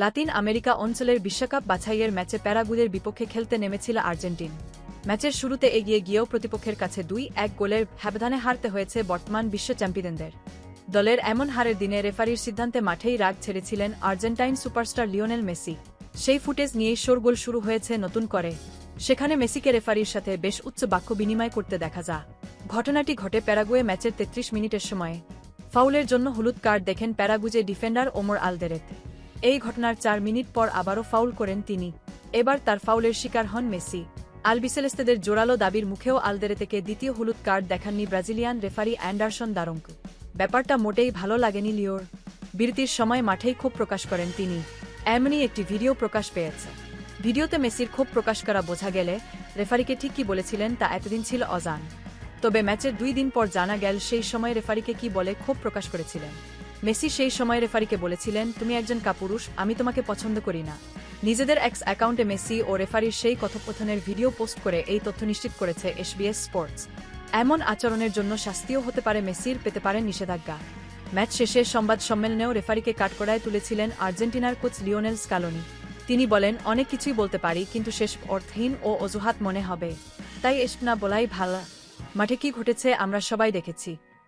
Latin America অঞ্চলের বিশ্বকাপ বাছাইয়ের ম্যাচে প্যারাগুয়ের বিপক্ষে খেলতে নেমেছিল আর্জেন্টিন। ম্যাচের শুরুতে এগিয়ে গিয়েও প্রতিপক্ষের কাছে দুই এক গোলের ব্যবধানে হারতে হয়েছে বর্তমান বিশ্ব চ্যাম্পিয়নদের। দলের এমন হারের দিনে রেফারির সিদ্ধান্তে মাঠেই রাগ ছেড়েছিলেন আর্জেন্টাইন সুপারস্টার লিওনেল মেসি। সেই ফুটেজ নিয়েই শোরগোল শুরু হয়েছে নতুন করে। সেখানে মেসিকে রেফারির সাথে বেশ উচ্চ বাক্য বিনিময় করতে দেখা যা ঘটনাটি ঘটে প্যারাগুয়ে ম্যাচের তেত্রিশ মিনিটের সময়ে। ফাউলের জন্য হলুদ কার্ড দেখেন প্যারাগুজে ডিফেন্ডার ওমর আলদেরেত। এই ঘটনার চার মিনিট পর আবারও ফাউল করেন তিনি। এবার তার ফাউলের শিকার হন মেসি। আলবিসেলেস্তেদের জোরালো দাবির মুখেও আলদেরেতেকে দ্বিতীয় হলুদ কার্ড দেখাননি ব্রাজিলিয়ান রেফারি অ্যান্ডারসন দারঙ্ক ব্যাপারটা মোটেই ভালো লাগেনি লিওর। বিরতির সময় মাঠেই ক্ষোভ প্রকাশ করেন তিনি। এমনই একটি ভিডিও প্রকাশ পেয়েছে। ভিডিওতে মেসির ক্ষোভ প্রকাশ করা বোঝা গেলে রেফারিকে ঠিক কি বলেছিলেন তা এতদিন ছিল অজান। তবে ম্যাচের দুই দিন পর জানা গেল সেই সময় রেফারিকে কি বলে ক্ষোভ প্রকাশ করেছিলেন। মেসি সেই সময় রেফারিকে বলেছিলেন, তুমি একজন কাপুরুষ, আমি তোমাকে পছন্দ করি না। নিজেদের এক্স অ্যাকাউন্টে মেসি ও রেফারির সেই কথোপকথনের ভিডিও পোস্ট করে এই তথ্য নিশ্চিত করেছে এসবিএস স্পোর্টস। এমন আচরণের জন্য শাস্তিও হতে পারে মেসির, পেতে পারে নিষেধাজ্ঞা। ম্যাচ শেষে সংবাদ সম্মেলনেও রেফারিকে কাঠকড়ায় তুলেছিলেন আর্জেন্টিনার কোচ লিওনেল স্কালোনি। তিনি বলেন, অনেক কিছুই বলতে পারি, কিন্তু শেষ অর্থহীন ও অজুহাত মনে হবে। তাই এসব না বলাই ভালো। মাঠে কি ঘটেছে, আমরা সবাই দেখেছি।